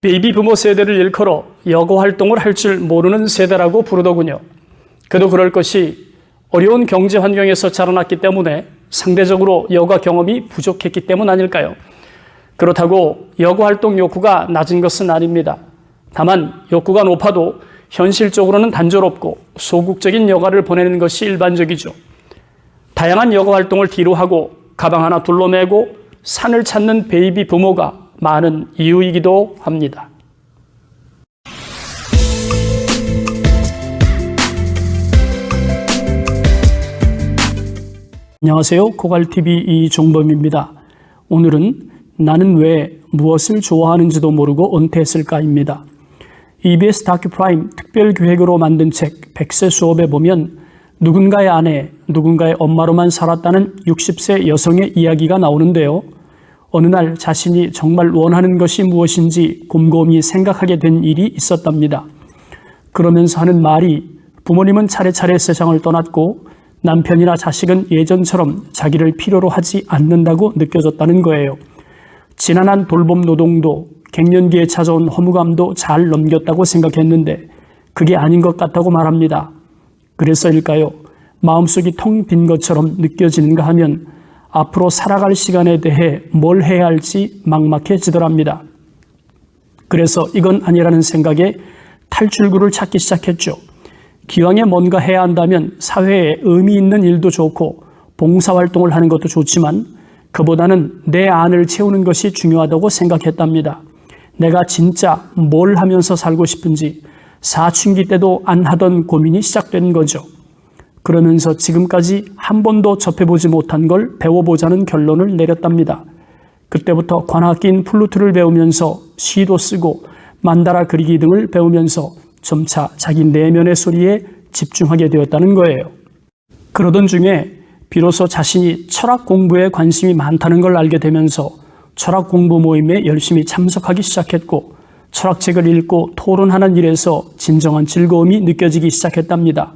베이비 부모 세대를 일컬어 여고 활동을 할 줄 모르는 세대라고 부르더군요. 그도 그럴 것이 어려운 경제 환경에서 자라났기 때문에 상대적으로 여가 경험이 부족했기 때문 아닐까요? 그렇다고 여고 활동 욕구가 낮은 것은 아닙니다. 다만 욕구가 높아도 현실적으로는 단조롭고 소극적인 여가를 보내는 것이 일반적이죠. 다양한 여가 활동을 뒤로 하고 가방 하나 둘러매고 산을 찾는 베이비 부모가 많은 이유이기도 합니다. 안녕하세요. 고갈TV 이종범입니다. 오늘은 나는 왜 무엇을 좋아하는지도 모르고 은퇴했을까입니다. EBS 다큐 프라임 특별 기획으로 만든 책 백세 수업에 보면 누군가의 아내, 누군가의 엄마로만 살았다는 60세 여성의 이야기가 나오는데요. 어느 날 자신이 정말 원하는 것이 무엇인지 곰곰이 생각하게 된 일이 있었답니다. 그러면서 하는 말이 부모님은 차례차례 세상을 떠났고 남편이나 자식은 예전처럼 자기를 필요로 하지 않는다고 느껴졌다는 거예요. 지난한 돌봄 노동도 갱년기에 찾아온 허무감도 잘 넘겼다고 생각했는데 그게 아닌 것 같다고 말합니다. 그래서일까요? 마음속이 텅 빈 것처럼 느껴지는가 하면 앞으로 살아갈 시간에 대해 뭘 해야 할지 막막해지더랍니다. 그래서 이건 아니라는 생각에 탈출구를 찾기 시작했죠. 기왕에 뭔가 해야 한다면 사회에 의미 있는 일도 좋고 봉사활동을 하는 것도 좋지만 그보다는 내 안을 채우는 것이 중요하다고 생각했답니다. 내가 진짜 뭘 하면서 살고 싶은지 사춘기 때도 안 하던 고민이 시작된 거죠. 그러면서 지금까지 한 번도 접해보지 못한 걸 배워보자는 결론을 내렸답니다. 그때부터 관악기인 플루트를 배우면서 시도 쓰고 만다라 그리기 등을 배우면서 점차 자기 내면의 소리에 집중하게 되었다는 거예요. 그러던 중에 비로소 자신이 철학 공부에 관심이 많다는 걸 알게 되면서 철학 공부 모임에 열심히 참석하기 시작했고 철학책을 읽고 토론하는 일에서 진정한 즐거움이 느껴지기 시작했답니다.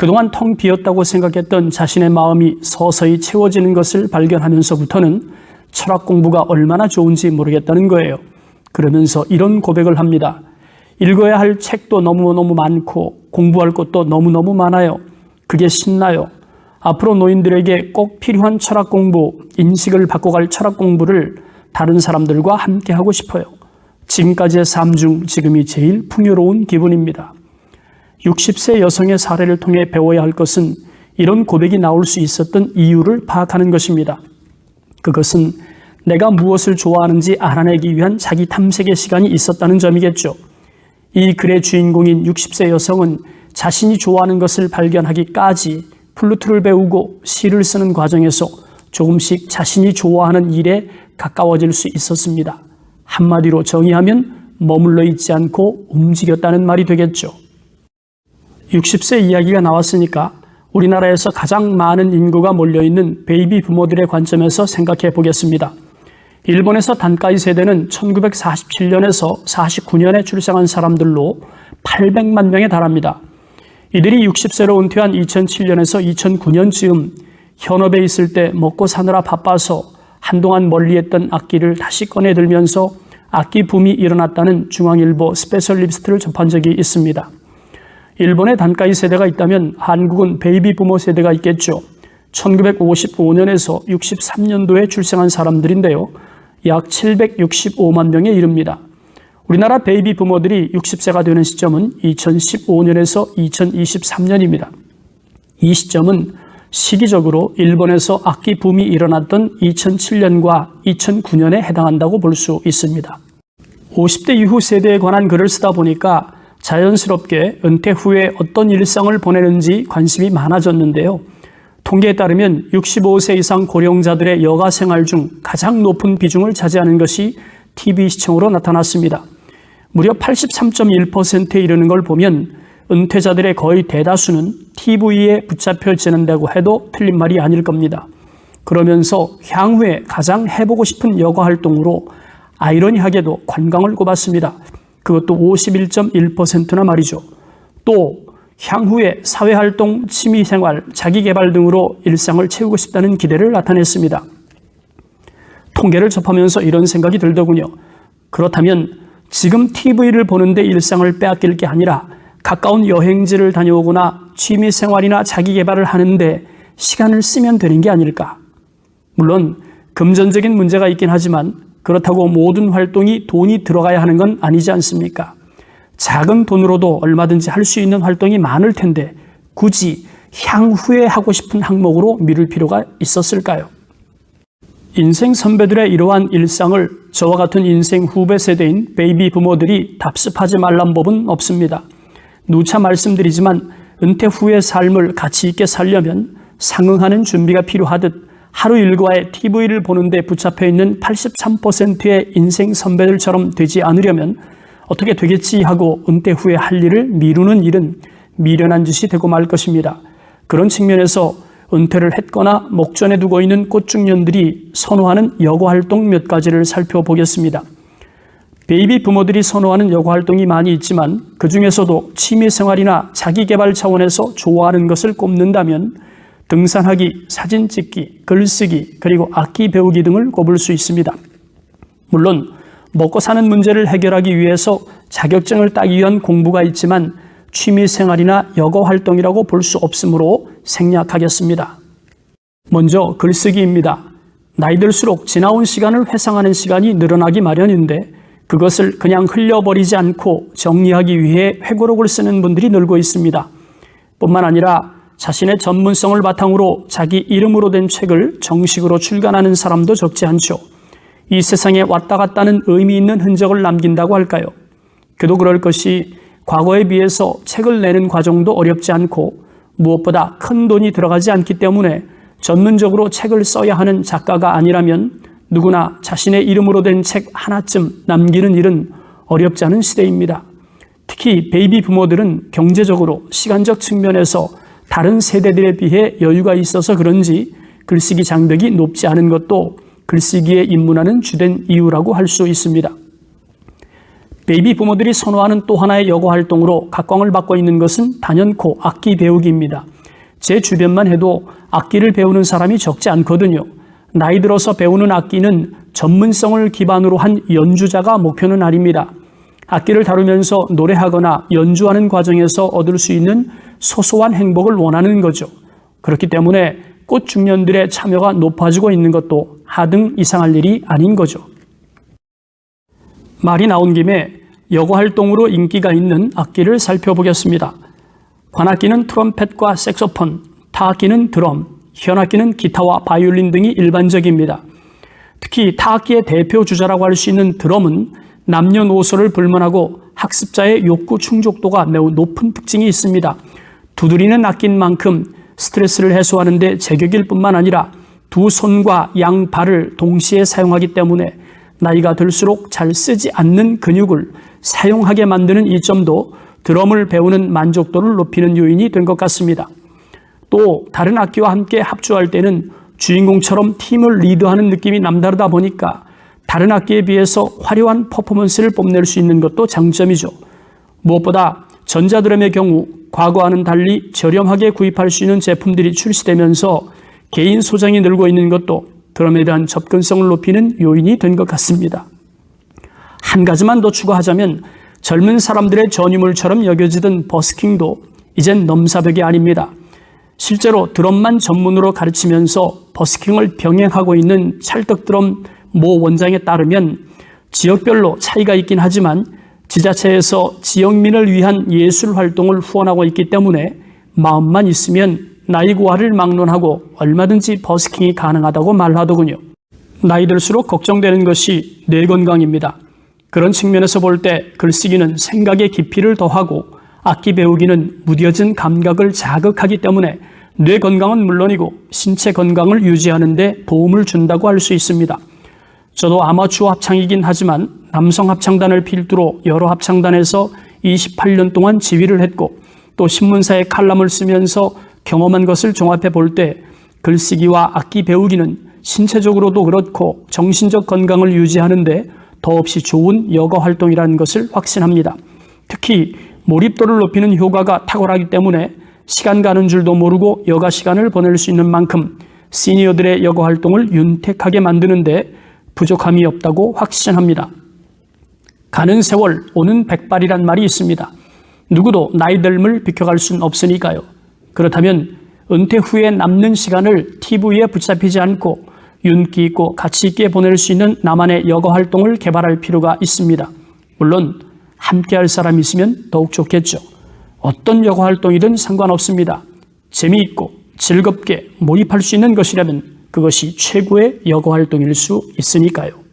그동안 텅 비었다고 생각했던 자신의 마음이 서서히 채워지는 것을 발견하면서부터는 철학 공부가 얼마나 좋은지 모르겠다는 거예요. 그러면서 이런 고백을 합니다. 읽어야 할 책도 너무너무 많고 공부할 것도 너무너무 많아요. 그게 신나요. 앞으로 노인들에게 꼭 필요한 철학 공부, 인식을 바꿔갈 철학 공부를 다른 사람들과 함께 하고 싶어요. 지금까지의 삶 중 지금이 제일 풍요로운 기분입니다. 60세 여성의 사례를 통해 배워야 할 것은 이런 고백이 나올 수 있었던 이유를 파악하는 것입니다. 그것은 내가 무엇을 좋아하는지 알아내기 위한 자기 탐색의 시간이 있었다는 점이겠죠. 이 글의 주인공인 60세 여성은 자신이 좋아하는 것을 발견하기까지 플루트를 배우고 시를 쓰는 과정에서 조금씩 자신이 좋아하는 일에 가까워질 수 있었습니다. 한마디로 정의하면 머물러 있지 않고 움직였다는 말이 되겠죠. 60세 이야기가 나왔으니까 우리나라에서 가장 많은 인구가 몰려있는 베이비 부모들의 관점에서 생각해 보겠습니다. 일본에서 단가이 세대는 1947년에서 49년에 출생한 사람들로 800만 명에 달합니다. 이들이 60세로 은퇴한 2007년에서 2009년쯤 현업에 있을 때 먹고 사느라 바빠서 한동안 멀리했던 악기를 다시 꺼내 들면서 악기 붐이 일어났다는 중앙일보 스페셜리스트를 접한 적이 있습니다. 일본의 단가이 세대가 있다면 한국은 베이비 부모 세대가 있겠죠. 1955년에서 63년도에 출생한 사람들인데요. 약 765만 명에 이릅니다. 우리나라 베이비 부모들이 60세가 되는 시점은 2015년에서 2023년입니다. 이 시점은 시기적으로 일본에서 악기 붐이 일어났던 2007년과 2009년에 해당한다고 볼 수 있습니다. 50대 이후 세대에 관한 글을 쓰다 보니까 자연스럽게 은퇴 후에 어떤 일상을 보내는지 관심이 많아졌는데요. 통계에 따르면 65세 이상 고령자들의 여가 생활 중 가장 높은 비중을 차지하는 것이 TV 시청으로 나타났습니다. 무려 83.1%에 이르는 걸 보면 은퇴자들의 거의 대다수는 TV에 붙잡혀 지낸다고 해도 틀린 말이 아닐 겁니다. 그러면서 향후에 가장 해보고 싶은 여가 활동으로 아이러니하게도 관광을 꼽았습니다. 그것도 51.1%나 말이죠. 또 향후에 사회활동, 취미생활, 자기개발 등으로 일상을 채우고 싶다는 기대를 나타냈습니다. 통계를 접하면서 이런 생각이 들더군요. 그렇다면 지금 TV를 보는데 일상을 빼앗길 게 아니라 가까운 여행지를 다녀오거나 취미 생활이나 자기 개발을 하는데 시간을 쓰면 되는 게 아닐까. 물론 금전적인 문제가 있긴 하지만 그렇다고 모든 활동이 돈이 들어가야 하는 건 아니지 않습니까? 작은 돈으로도 얼마든지 할 수 있는 활동이 많을 텐데 굳이 향후에 하고 싶은 항목으로 미룰 필요가 있었을까요? 인생 선배들의 이러한 일상을 저와 같은 인생 후배 세대인 베이비 부모들이 답습하지 말란 법은 없습니다. 누차 말씀드리지만 은퇴 후의 삶을 가치 있게 살려면 상응하는 준비가 필요하듯 하루 일과에 TV를 보는데 붙잡혀 있는 83%의 인생 선배들처럼 되지 않으려면 어떻게 되겠지 하고 은퇴 후에 할 일을 미루는 일은 미련한 짓이 되고 말 것입니다. 그런 측면에서 은퇴를 했거나 목전에 두고 있는 꽃중년들이 선호하는 여고 활동 몇 가지를 살펴보겠습니다. 베이비 부모들이 선호하는 여고 활동이 많이 있지만 그 중에서도 취미 생활이나 자기 개발 차원에서 좋아하는 것을 꼽는다면 등산하기, 사진 찍기, 글쓰기, 그리고 악기 배우기 등을 꼽을 수 있습니다. 물론 먹고 사는 문제를 해결하기 위해서 자격증을 따기 위한 공부가 있지만 취미 생활이나 여가 활동이라고 볼 수 없으므로 생략하겠습니다. 먼저 글쓰기입니다. 나이 들수록 지나온 시간을 회상하는 시간이 늘어나기 마련인데 그것을 그냥 흘려버리지 않고 정리하기 위해 회고록을 쓰는 분들이 늘고 있습니다. 뿐만 아니라 자신의 전문성을 바탕으로 자기 이름으로 된 책을 정식으로 출간하는 사람도 적지 않죠. 이 세상에 왔다 갔다는 의미 있는 흔적을 남긴다고 할까요? 그도 그럴 것이 과거에 비해서 책을 내는 과정도 어렵지 않고 무엇보다 큰 돈이 들어가지 않기 때문에 전문적으로 책을 써야 하는 작가가 아니라면 누구나 자신의 이름으로 된 책 하나쯤 남기는 일은 어렵지 않은 시대입니다. 특히 베이비 부모들은 경제적으로 시간적 측면에서 다른 세대들에 비해 여유가 있어서 그런지 글쓰기 장벽이 높지 않은 것도 글쓰기에 입문하는 주된 이유라고 할 수 있습니다. 베이비 부모들이 선호하는 또 하나의 여고 활동으로 각광을 받고 있는 것은 단연코 악기 배우기입니다. 제 주변만 해도 악기를 배우는 사람이 적지 않거든요. 나이 들어서 배우는 악기는 전문성을 기반으로 한 연주자가 목표는 아닙니다. 악기를 다루면서 노래하거나 연주하는 과정에서 얻을 수 있는 소소한 행복을 원하는 거죠. 그렇기 때문에 꽃 중년들의 참여가 높아지고 있는 것도 하등 이상할 일이 아닌 거죠. 말이 나온 김에 여고 활동으로 인기가 있는 악기를 살펴보겠습니다. 관악기는 트럼펫과 색소폰, 타악기는 드럼, 현악기는 기타와 바이올린 등이 일반적입니다. 특히 타악기의 대표 주자라고 할 수 있는 드럼은 남녀노소를 불문하고 학습자의 욕구 충족도가 매우 높은 특징이 있습니다. 두드리는 악기인 만큼 스트레스를 해소하는데 제격일 뿐만 아니라 두 손과 양 발을 동시에 사용하기 때문에 나이가 들수록 잘 쓰지 않는 근육을 사용하게 만드는 이 점도 드럼을 배우는 만족도를 높이는 요인이 된 것 같습니다. 또 다른 악기와 함께 합주할 때는 주인공처럼 팀을 리드하는 느낌이 남다르다 보니까 다른 악기에 비해서 화려한 퍼포먼스를 뽐낼 수 있는 것도 장점이죠. 무엇보다 전자드럼의 경우 과거와는 달리 저렴하게 구입할 수 있는 제품들이 출시되면서 개인 소장이 늘고 있는 것도 드럼에 대한 접근성을 높이는 요인이 된 것 같습니다. 한 가지만 더 추가하자면 젊은 사람들의 전유물처럼 여겨지던 버스킹도 이젠 넘사벽이 아닙니다. 실제로 드럼만 전문으로 가르치면서 버스킹을 병행하고 있는 찰떡 드럼 모 원장에 따르면 지역별로 차이가 있긴 하지만 지자체에서 지역민을 위한 예술 활동을 후원하고 있기 때문에 마음만 있으면 나이 고하를 막론하고 얼마든지 버스킹이 가능하다고 말하더군요. 나이 들수록 걱정되는 것이 뇌 건강입니다. 그런 측면에서 볼 때 글쓰기는 생각의 깊이를 더하고 악기 배우기는 무뎌진 감각을 자극하기 때문에 뇌 건강은 물론이고 신체 건강을 유지하는 데 도움을 준다고 할 수 있습니다. 저도 아마추어 합창이긴 하지만 남성 합창단을 필두로 여러 합창단에서 28년 동안 지휘를 했고 또 신문사에 칼럼을 쓰면서 경험한 것을 종합해 볼 때 글쓰기와 악기 배우기는 신체적으로도 그렇고 정신적 건강을 유지하는데 더없이 좋은 여가 활동이라는 것을 확신합니다. 특히 몰입도를 높이는 효과가 탁월하기 때문에 시간 가는 줄도 모르고 여가 시간을 보낼 수 있는 만큼 시니어들의 여가 활동을 윤택하게 만드는데 부족함이 없다고 확신합니다. 가는 세월 오는 백발이란 말이 있습니다. 누구도 나이 듦을 비켜갈 수는 없으니까요. 그렇다면 은퇴 후에 남는 시간을 TV에 붙잡히지 않고 윤기 있고 가치 있게 보낼 수 있는 나만의 여가 활동을 개발할 필요가 있습니다. 물론 함께 할 사람이 있으면 더욱 좋겠죠. 어떤 여가 활동이든 상관없습니다. 재미있고 즐겁게 몰입할 수 있는 것이라면 그것이 최고의 여가 활동일 수 있으니까요.